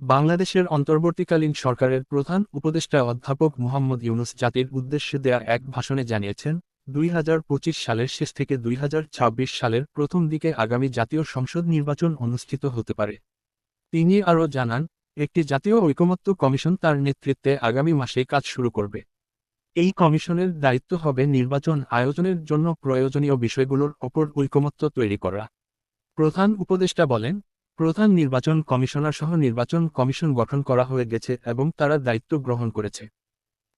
বাংলাদেশের অন্তর্বর্তীকালীন সরকারের প্রধান উপদেষ্টা অধ্যাপক মোহাম্মদ ইউনুস জাতির উদ্দেশ্যে দেয়া এক ভাষণে জানিয়েছেন, দুই হাজার পঁচিশ সালের শেষ থেকে দুই হাজার ছাব্বিশ সালের প্রথম দিকে আগামী জাতীয় সংসদ নির্বাচন অনুষ্ঠিত হতে পারে। তিনি আরও জানান, একটি জাতীয় ঐকমত্য কমিশন তার নেতৃত্বে আগামী মাসে কাজ শুরু করবে। এই কমিশনের দায়িত্ব হবে নির্বাচন আয়োজনের জন্য প্রয়োজনীয় বিষয়গুলোর ওপর ঐকমত্য তৈরি করা। প্রধান উপদেষ্টা বলেন প্রধান নির্বাচন কমিশনার সহ নির্বাচন কমিশন গঠন করা হয়ে গেছে এবং তারা দায়িত্ব গ্রহণ করেছে।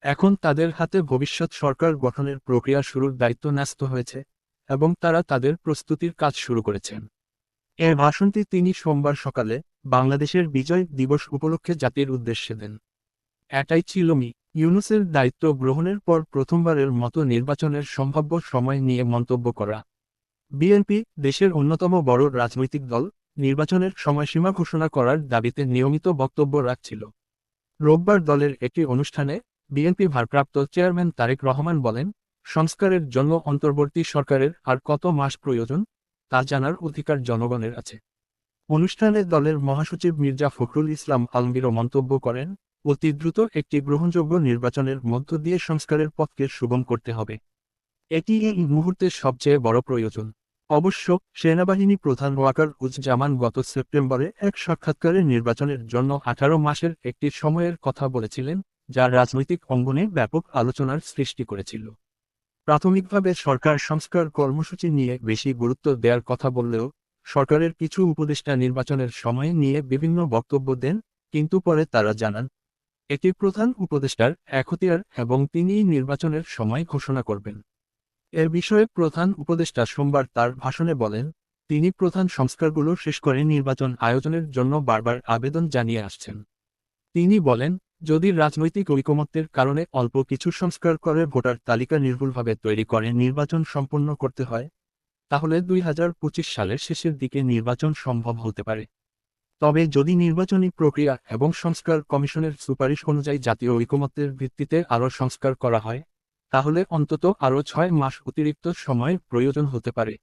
এখন তাদের হাতে ভবিষ্যৎ সরকার গঠনের প্রক্রিয়া শুরুর দায়িত্ব ন্যস্ত হয়েছে এবং তারা তাদের প্রস্তুতির কাজ শুরু করেছেন। এ ভাষণটি তিনি সোমবার সকালে বাংলাদেশের বিজয় দিবস উপলক্ষে জাতির উদ্দেশ্যে দেন। এটাই ছিল মি, ইউনুসের দায়িত্ব গ্রহণের পর প্রথমবারের মতো নির্বাচনের সম্ভাব্য সময় নিয়ে মন্তব্য করা। বিএনপি, দেশের অন্যতম বড় রাজনৈতিক দল নির্বাচনের সময়সীমা ঘোষণা করার দাবিতে নিয়মিত বক্তব্য রাখছিল। রোববার দলের একটি অনুষ্ঠানে বিএনপি ভারপ্রাপ্ত চেয়ারম্যান তারেক রহমান বলেন, সংস্কারের জন্য অন্তর্বর্তী সরকারের আর কত মাস প্রয়োজন, তা জানার অধিকার জনগণের আছে। অনুষ্ঠানে দলের মহাসচিব মির্জা ফখরুল ইসলাম আলমগীরও মন্তব্য করেন, অতি দ্রুত একটি গ্রহণযোগ্য নির্বাচনের মধ্য দিয়ে সংস্কারের পথকে সুগম করতে হবে। এটি এই মুহূর্তে সবচেয়ে বড় প্রয়োজন। অবশ্য, সেনাবাহিনী প্রধান ওয়াকার উজ্জামান গত সেপ্টেম্বরে এক সাক্ষাৎকারে নির্বাচনের জন্য আঠারো মাসের একটি সময়ের কথা বলেছিলেন, যা রাজনৈতিক অঙ্গনে ব্যাপক আলোচনার সৃষ্টি করেছিল। প্রাথমিকভাবে সরকার সংস্কার কর্মসূচি নিয়ে বেশি গুরুত্ব দেওয়ার কথা বললেও, সরকারের কিছু উপদেষ্টা নির্বাচনের সময় নিয়ে বিভিন্ন বক্তব্য দেন, কিন্তু পরে তারা জানান এটি প্রধান উপদেষ্টার এখতিয়ার এবং তিনিই নির্বাচনের সময় ঘোষণা করবেন। এ বিষয়ে প্রধান উপদেষ্টা সোমবার তার ভাষণে বলেন, তিনি প্রধান সংস্কারগুলো শেষ করে নির্বাচন আয়োজনের জন্য বারবার আবেদন জানিয়ে আসছেন। তিনি বলেন, যদি রাজনৈতিক ঐকমত্যের কারণে অল্প কিছু সংস্কার করে ভোটার তালিকা নির্ভুলভাবে তৈরি করে নির্বাচন সম্পন্ন করতে হয়, তাহলে দুই হাজার পঁচিশ সালের শেষের দিকে নির্বাচন সম্ভব হতে পারে। তবে যদি নির্বাচনী প্রক্রিয়া এবং সংস্কার কমিশনের সুপারিশ অনুযায়ী জাতীয় ঐকমত্যের ভিত্তিতে আরও সংস্কার করা হয় তাহলে অন্তত আরও ছয় মাস অতিরিক্ত সময়ের প্রয়োজন হতে পারে।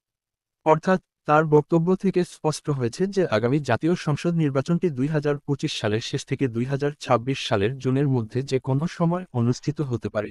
অর্থাৎ, তার বক্তব্য থেকে স্পষ্ট হয়েছে যে আগামী জাতীয় সংসদ নির্বাচনটি দুই হাজার পঁচিশ সালের শেষ থেকে দুই হাজার ছাব্বিশ সালের জুনের মধ্যে যে কোনো সময় অনুষ্ঠিত হতে পারে।